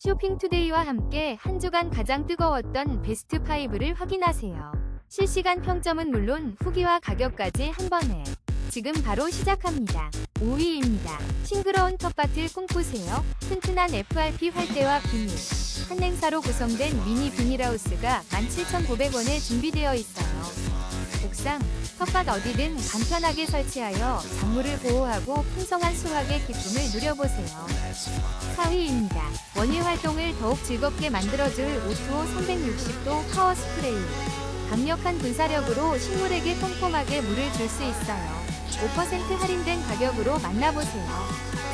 쇼핑투데이와 함께 한 주간 가장 뜨거웠던 베스트 5를 확인하세요. 실시간 평점은 물론 후기와 가격까지 한 번에. 지금 바로 시작합니다. 5위입니다. 싱그러운 텃밭을 꿈꾸세요. 튼튼한 FRP 활대와 비닐. 한 행사로 구성된 미니 비닐하우스가 17,900원에 준비되어 있어요. 옥상, 텃밭 어디든 간편하게 설치하여 작물을 보호하고 풍성한 수확의 기쁨을 누려보세요. 4위입니다. 원예 활동을 더욱 즐겁게 만들어줄 오토 360도 파워 스프레이. 강력한 분사력으로 식물에게 꼼꼼하게 물을 줄 수 있어요. 5% 할인된 가격으로 만나보세요.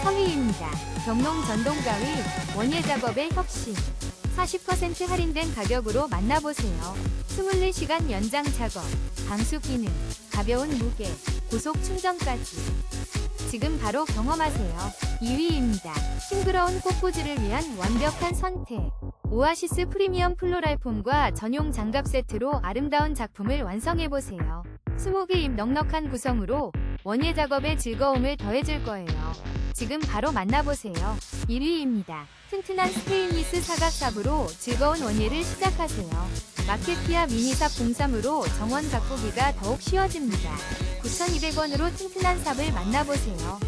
3위입니다. 경농 전동가위 원예 작업의 혁신. 40% 할인된 가격으로 만나보세요. 24시간 연장 작업, 방수 기능, 가벼운 무게, 고속 충전까지. 지금 바로 경험하세요. 2위입니다. 싱그러운 꽃꽂이를 위한 완벽한 선택. 오아시스 프리미엄 플로랄 폼과 전용 장갑 세트로 아름다운 작품을 완성해보세요. 스모기 입 넉넉한 구성으로 원예 작업의 즐거움을 더해줄 거예요. 지금 바로 만나보세요. 1위입니다. 튼튼한 스테인리스 사각삽으로 즐거운 원예를 시작하세요. 마켓피아 미니삽 03으로 정원 가꾸기가 더욱 쉬워집니다. 9,200원으로 튼튼한 삽을 만나보세요.